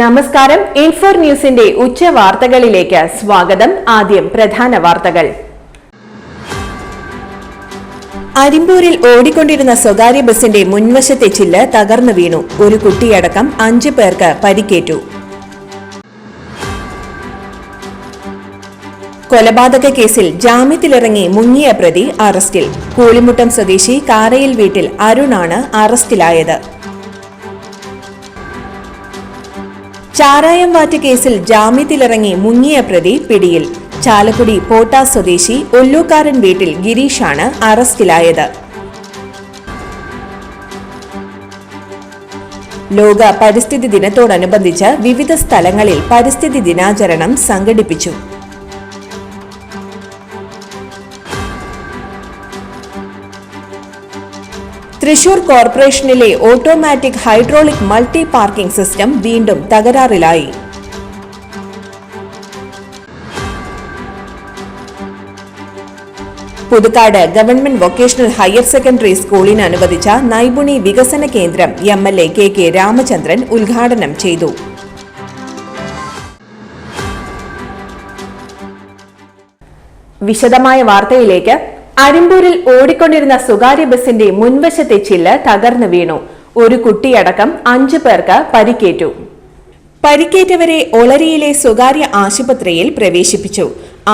നമസ്കാരം ഇൻഫോർ ന്യൂസിന്റെ ഉച്ച വാർത്തകളിലേക്ക് സ്വാഗതം. ആദ്യം പ്രധാന വാർത്തകൾ. അരിമ്പൂരിൽ ഓടിക്കൊണ്ടിരുന്ന സ്വകാര്യ ബസിന്റെ മുൻവശത്തെ ചില്ല് തകർന്നു വീണു. ഒരു കുട്ടിയടക്കം അഞ്ചു പേർക്ക് പരിക്കേറ്റു. കൊലപാതക കേസിൽ ജാമ്യത്തിലിറങ്ങി മുങ്ങിയ പ്രതി അറസ്റ്റിൽ. കൂളിമുട്ടം സ്വദേശി കാരയിൽ വീട്ടിൽ അരുണാണ് അറസ്റ്റിലായത്. ചാരായം വാറ്റ് കേസിൽ ജാമ്യത്തിലിറങ്ങി മുങ്ങിയ പ്രതി പിടിയിൽ. ചാലക്കുടി പോട്ട സ്വദേശി ഒല്ലൂക്കാരൻ വീട്ടിൽ ഗിരീഷാണ് അറസ്റ്റിലായത്. ലോക പരിസ്ഥിതി ദിനത്തോടനുബന്ധിച്ച് വിവിധ സ്ഥലങ്ങളിൽ പരിസ്ഥിതി ദിനാചരണം സംഘടിപ്പിച്ചു. തൃശൂർ കോർപ്പറേഷനിലെ automatic hydraulic multi parking system വീണ്ടും തകരാറിലായി. Puthukkad government vocational higher secondary സ്കൂളിന് അനുവദിച്ച നൈപുണി വികസന കേന്ദ്രം M L A K K Ramachandran ഉദ്ഘാടനം ചെയ്തു. വിശദമായ വാർത്തയിലേക്ക് അരിമ്പൂരിൽ ഓടിക്കൊണ്ടിരുന്ന സ്വകാര്യ ബസിന്റെ മുൻവശത്തെ ചില്ല് തകർന്നു വീണു. ഒരു കുട്ടിയടക്കം അഞ്ചു പേർക്ക് പരിക്കേറ്റു. പരിക്കേറ്റവരെ ഒളരിയിലെ സ്വകാര്യ ആശുപത്രിയിൽ പ്രവേശിപ്പിച്ചു.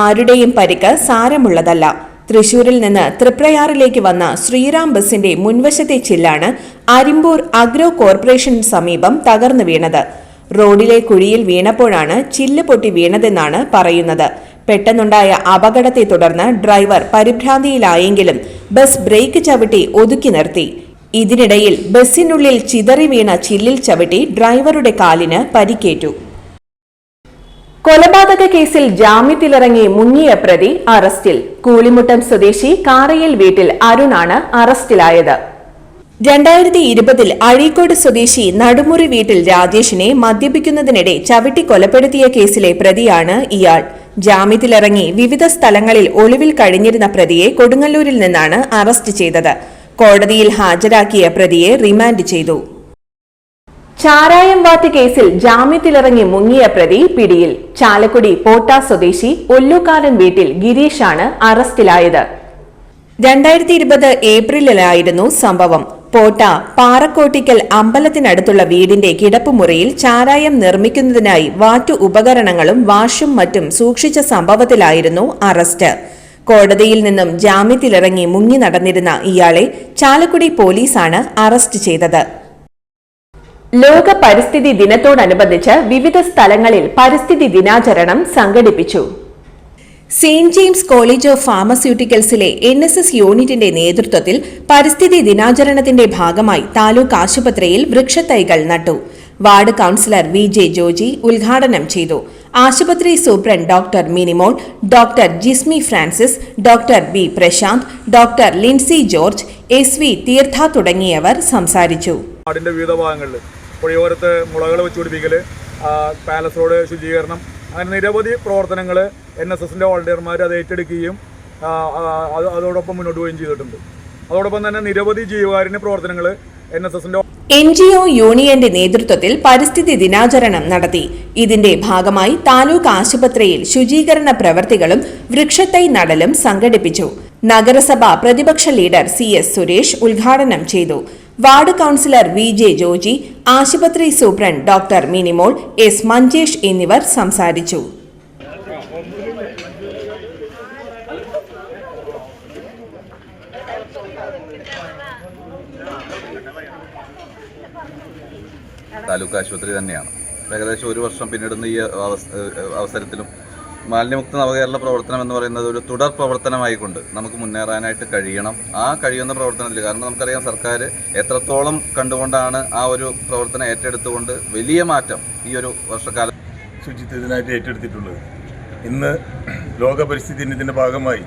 ആരുടെയും പരിക്ക് സാരമുള്ളതല്ല. തൃശൂരിൽ നിന്ന് തൃപ്രയാറിലേക്ക് വന്ന ശ്രീറാം ബസിന്റെ മുൻവശത്തെ ചില്ലാണ് അരിമ്പൂർ അഗ്രോ കോർപ്പറേഷൻ സമീപം തകർന്നു വീണത്. റോഡിലെ കുഴിയിൽ വീണപ്പോഴാണ് ചില്ല് പൊട്ടി വീണതെന്നാണ് പറയുന്നത്. പെട്ടെന്നുണ്ടായ അപകടത്തെ തുടർന്ന് ഡ്രൈവർ പരിഭ്രാന്തിയിലായെങ്കിലും ബസ് ബ്രേക്ക് ചവിട്ടി ഒതുക്കി നിർത്തി. ഇതിനിടയിൽ ബസ്സിനുള്ളിൽ ചിതറി വീണ ചില്ലിൽ ചവിട്ടി ഡ്രൈവറുടെ കാലിന് പരിക്കേറ്റു. കൊലപാതക കേസിൽ ജാമ്യത്തിലിറങ്ങി മുങ്ങിയ പ്രതി അറസ്റ്റിൽ. കൂലിമുട്ടം സ്വദേശി കാറയിൽ വീട്ടിൽ അരുണാണ് അറസ്റ്റിലായത്. രണ്ടായിരത്തി ഇരുപതിൽ അഴീക്കോട് സ്വദേശി നടുമുറി വീട്ടിൽ രാജേഷിനെ മദ്യപിക്കുന്നതിനിടെ ചവിട്ടി കൊലപ്പെടുത്തിയ കേസിലെ പ്രതിയാണ് ഇയാൾ. ജാമ്യത്തിലിറങ്ങി വിവിധ സ്ഥലങ്ങളിൽ ഒളിവിൽ കഴിഞ്ഞിരുന്ന പ്രതിയെ കൊടുങ്ങല്ലൂരിൽ നിന്നാണ് അറസ്റ്റ് ചെയ്തത്. കോടതിയിൽ ഹാജരാക്കിയ പ്രതിയെ റിമാൻഡ് ചെയ്തു. ചാരായം വാത്ത് കേസിൽ ജാമ്യത്തിലിറങ്ങി മുങ്ങിയ പ്രതി പിടിയിൽ. ചാലക്കുടി പോട്ട സ്വദേശി ഒല്ലുകാരൻ വീട്ടിൽ ഗിരീഷാണ് അറസ്റ്റിലായത്. രണ്ടായിരത്തി ഇരുപത് ഏപ്രിലിലായിരുന്നു സംഭവം. പോട്ട പാറക്കോട്ടിക്കൽ അമ്പലത്തിനടുത്തുള്ള വീടിന്റെ കിടപ്പുമുറിയിൽ ചാരായം നിർമ്മിക്കുന്നതിനായി വാറ്റു ഉപകരണങ്ങളും വാഷും മറ്റും സൂക്ഷിച്ച സംഭവത്തിലായിരുന്നു അറസ്റ്റ്. കോടതിയിൽ നിന്നും ജാമ്യത്തിലിറങ്ങി മുങ്ങി നടന്നിരുന്ന ഇയാളെ ചാലക്കുടി പോലീസാണ് അറസ്റ്റ് ചെയ്തത്. ലോക പരിസ്ഥിതി ദിനത്തോടനുബന്ധിച്ച് വിവിധ സ്ഥലങ്ങളിൽ പരിസ്ഥിതി ദിനാചരണം സംഘടിപ്പിച്ചു. സെയിന്റ് ജെയിംസ് കോളേജ് ഓഫ് ഫാർമസ്യൂട്ടിക്കൽസിലെ എൻ എസ് എസ് യൂണിറ്റിന്റെ നേതൃത്വത്തിൽ പരിസ്ഥിതി ദിനാചരണത്തിന്റെ ഭാഗമായി താലൂക്ക് ആശുപത്രിയിൽ വൃക്ഷത്തൈകൾ നട്ടു. Ward councillor V J Joji ഉദ്ഘാടനം ചെയ്തു. ആശുപത്രി superintendent doctor Minimol doctor Jismi Francis doctor B Prashanth doctor Lincy George S V Theertha തുടങ്ങിയവർ സംസാരിച്ചു. പുഴയോരത്ത് മുളകൾ വെച്ചുപിടിപ്പിക്കൽ പാലസ് റോഡ് ശുചീകരണം അങ്ങനെ നിരവധി പ്രവർത്തനങ്ങൾ എൻ എസ് എസിന്റെ വോളണ്ടിയർമാർ അത് ഏറ്റെടുക്കുകയും അത് അതോടൊപ്പം മുന്നോട്ട് പോവുകയും ചെയ്തിട്ടുണ്ട്. അതോടൊപ്പം തന്നെ നിരവധി ജീവകാരുണ്യ പ്രവർത്തനങ്ങൾ എൻ എസ് എസിന്റെ എൻ ജി ഒ യൂണിയന്റെ നേതൃത്വത്തിൽ പരിസ്ഥിതി ദിനാചരണം നടത്തി. ഇതിന്റെ ഭാഗമായി താലൂക്ക് ആശുപത്രിയിൽ ശുചീകരണ പ്രവർത്തികളും വൃക്ഷത്തൈ നടലും സംഘടിപ്പിച്ചു. നഗരസഭ പ്രതിപക്ഷ ലീഡർ സി എസ് സുരേഷ് ഉദ്ഘാടനം ചെയ്തു. Ward councillor V J Joji ആശുപത്രി superintendent doctor Minimol S Manjesh എന്നിവർ സംസാരിച്ചു. താലൂക്ക് ആശുപത്രി തന്നെയാണ്. ഏകദേശം ഒരു വർഷം പിന്നിടുന്ന ഈ അവസ്- അവസരത്തിലും മാലിന്യമുക്ത നവകേരള പ്രവർത്തനം എന്ന് പറയുന്നത് ഒരു തുടർ പ്രവർത്തനമായിക്കൊണ്ട് നമുക്ക് മുന്നേറാനായിട്ട് കഴിയണം. ആ കഴിയുന്ന പ്രവർത്തനത്തിൽ കാരണം നമുക്കറിയാം സർക്കാർ എത്രത്തോളം കണ്ടുകൊണ്ടാണ് ആ ഒരു പ്രവർത്തനം ഏറ്റെടുത്തുകൊണ്ട് വലിയ മാറ്റം ഈ ഒരു വർഷക്കാലം ശുചിത്വത്തിനായിട്ട് ഏറ്റെടുത്തിട്ടുള്ളത്. ഇന്ന് ലോക പരിസ്ഥിതി ദിനത്തിന്റെ ഭാഗമായി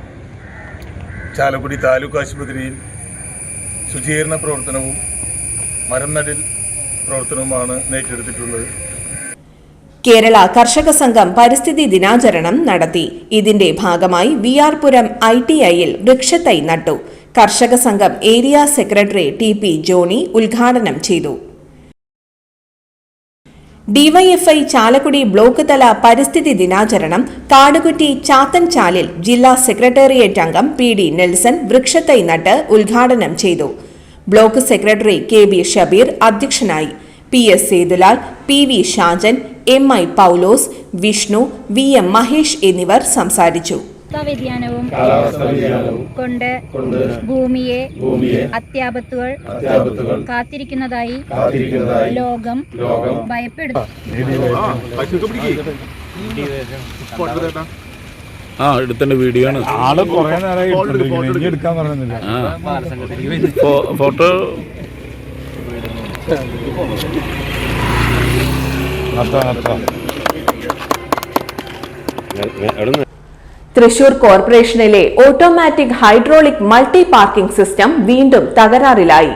ചാലക്കുടി താലൂക്ക് ആശുപത്രിയിൽ ശുചീകരണ പ്രവർത്തനവും മരം നടൽ പ്രവർത്തനവുമാണ് ഏറ്റെടുത്തിട്ടുള്ളത്. കേരള കർഷക സംഘം പരിസ്ഥിതി ദിനാചരണം നടത്തി. ഇതിന്റെ ഭാഗമായി V R Puram I T ഐയിൽ വൃക്ഷത്തൈ നട്ടു. കർഷക സംഘം area secretary T P Johny ഉദ്ഘാടനം ചെയ്തു. ഡിവൈഎഫ്ഐ ചാലക്കുടി ബ്ലോക്ക് തല പരിസ്ഥിതി ദിനാചരണം കാടുകുറ്റി ചാത്തൻചാലിൽ ജില്ലാ സെക്രട്ടേറിയറ്റ് അംഗം പി ഡി നെൽസൺ വൃക്ഷത്തൈ നട്ട് ഉദ്ഘാടനം ചെയ്തു. Block secretary K B Shabeer അധ്യക്ഷനായി. P S Sethulal P V Shajan M I Paulose Vishnu V M Mahesh എന്നിവർ സംസാരിച്ചു. കാലാവസ്ഥാ വ്യതിയാനവും കൊണ്ട് ഭൂമിയെ അത്യാപത്തുകൾ കാത്തിരിക്കുന്നതായി ലോകം ഭയപ്പെടുന്നു. ആ എടുത്തേണ്ട വീഡിയോ ആണ്. ആൾ കുറെ നേരമായി എടുത്തോണ്ടിരിക്കുന്നു. ഇനി എടുക്കാൻ പറയുന്നില്ല ഫോട്ടോ. നിർത്താം നിർത്താം തൃശൂർ കോർപ്പറേഷനിലെ automatic hydraulic multi parking system വീണ്ടും തകരാറിലായി.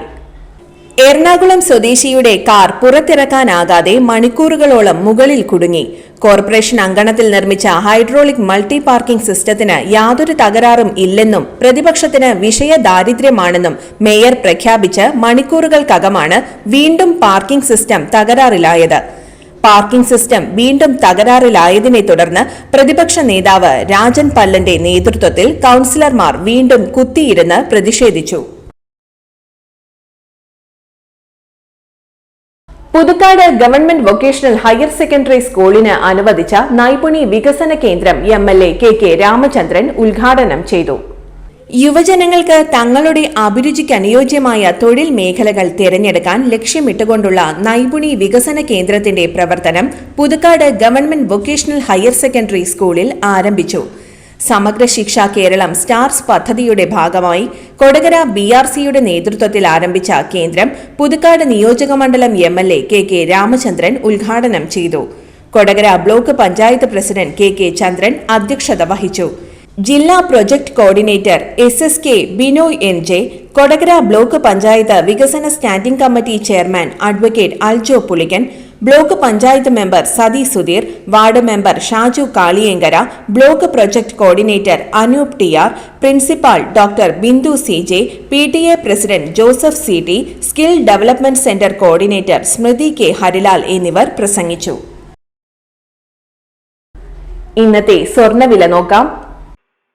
എറണാകുളം സ്വദേശിയുടെ കാർ പുറത്തിറക്കാനാകാതെ മണിക്കൂറുകളോളം മുകളിൽ കുടുങ്ങി. കോർപ്പറേഷൻ അങ്കണത്തിൽ നിർമ്മിച്ച ഹൈഡ്രോളിക് മൾട്ടി പാർക്കിംഗ് സിസ്റ്റത്തിന് യാതൊരു തകരാറും ഇല്ലെന്നും പ്രതിപക്ഷത്തിന് വിഷയ ദാരിദ്ര്യമാണെന്നും മേയർ പ്രഖ്യാപിച്ച് മണിക്കൂറുകൾക്കകമാണ് വീണ്ടും പാർക്കിംഗ് സിസ്റ്റം തകരാറിലായത്. പാർക്കിംഗ് സിസ്റ്റം വീണ്ടും തകരാറിലായതിനെ തുടർന്ന് പ്രതിപക്ഷ നേതാവ് രാജൻ പല്ലന്റെ നേതൃത്വത്തിൽ കൌൺസിലർമാർ വീണ്ടും കുത്തിയിരുന്ന് പ്രതിഷേധിച്ചു. Puthukkad government vocational higher secondary സ്കൂളിന് അനുവദിച്ച നൈപുണി വികസന കേന്ദ്രം M L A K K Ramachandran ഉദ്ഘാടനം ചെയ്തു. യുവജനങ്ങൾക്ക് തങ്ങളുടെ അഭിരുചിക്ക് അനുയോജ്യമായ തൊഴിൽ മേഖലകൾ തിരഞ്ഞെടുക്കാൻ ലക്ഷ്യമിട്ടുകൊണ്ടുള്ള നൈപുണി വികസന കേന്ദ്രത്തിന്റെ പ്രവർത്തനം Puthukkad government vocational higher secondary സ്കൂളിൽ ആരംഭിച്ചു. സമഗ്ര ശിക്ഷ കേരളം സ്റ്റാർസ് പദ്ധതിയുടെ ഭാഗമായി കൊടകര ബി ആർ സിയുടെ നേതൃത്വത്തിൽ ആരംഭിച്ച കേന്ദ്രം പുതുക്കാട് നിയോജകമണ്ഡലം M L A K K Ramachandran ഉദ്ഘാടനം ചെയ്തു. Kodakara block panchayat president K K Chandran അധ്യക്ഷത വഹിച്ചു. ജില്ലാ project coordinator S S K Binoy N J Kodakara block panchayat വികസന standing committee chairman advocate Aljo Pulikkan block panchayat member Sathi Sudheer ward member Shaju Kaliyenkara block project coordinator Anoop T R principal doctor Bindu C J P T A president Joseph C T skill development centre coordinator Smrithi K Harilal എന്നിവർ പ്രസംഗിച്ചു. ഇന്നത്തെ സ്വർണവില നോക്കാം.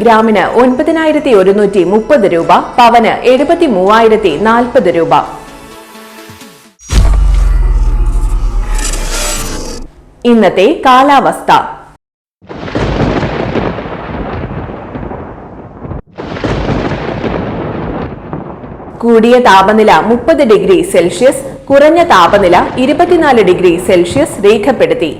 ഗ്രാമിന് ഒൻപതിനായിരത്തി ഒരുന്നൂറ്റി മുപ്പത് രൂപ പവന് എഴുപത്തി മൂവായിരത്തി നാൽപ്പത് രൂപ. ഇന്നത്തെ കാലാവസ്ഥ. കൂടിയ താപനില മുപ്പത് ഡിഗ്രി സെൽഷ്യസ് കുറഞ്ഞ താപനില ഇരുപത്തിനാല് ഡിഗ്രി സെൽഷ്യസ് രേഖപ്പെടുത്തി.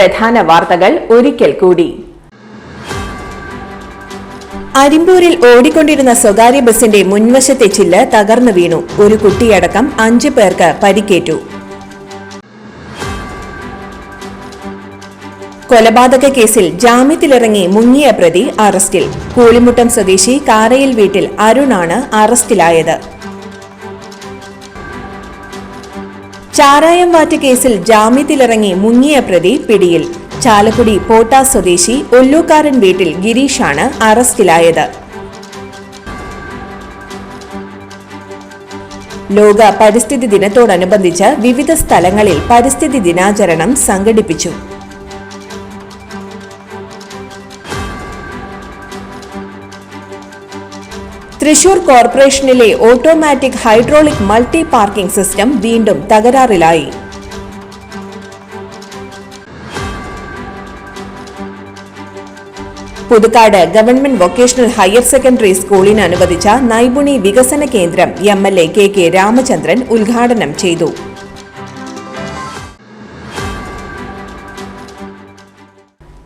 പ്രധാന വാർത്തകൾ ഒരിക്കൽ കൂടി. അരിമ്പൂരിൽ ഓടിക്കൊണ്ടിരുന്ന സ്വകാര്യ ബസിന്റെ മുൻവശത്തെ ചില്ല് തകർന്നു വീണു. ഒരു കുട്ടിയടക്കം അഞ്ചു പേർക്ക് പരിക്കേറ്റു. കൊലപാതക കേസിൽ ജാമ്യത്തിലിറങ്ങി മുങ്ങിയ പ്രതി അറസ്റ്റിൽ. കൂളിമുട്ടം സ്വദേശി കാരയിൽ വീട്ടിൽ അരുണാണ് അറസ്റ്റിലായത്. ചാരായം വാറ്റ് കേസിൽ ജാമ്യത്തിലിറങ്ങി മുങ്ങിയ പ്രതി പിടിയിൽ. ചാലക്കുടി പോട്ട സ്വദേശി ഒല്ലൂക്കാരൻ വീട്ടിൽ ഗിരീഷാണ് അറസ്റ്റിലായത്. ലോക പരിസ്ഥിതി ദിനത്തോടനുബന്ധിച്ച് വിവിധ സ്ഥലങ്ങളിൽ പരിസ്ഥിതി ദിനാചരണം സംഘടിപ്പിച്ചു. തൃശൂർ കോർപ്പറേഷനിലെ automatic hydraulic multi parking system വീണ്ടും തകരാറിലായി. Puthukkad government vocational higher secondary സ്കൂളിന് അനുവദിച്ച നൈപുണി വികസന കേന്ദ്രം M L A K K Ramachandran ഉദ്ഘാടനം ചെയ്തു.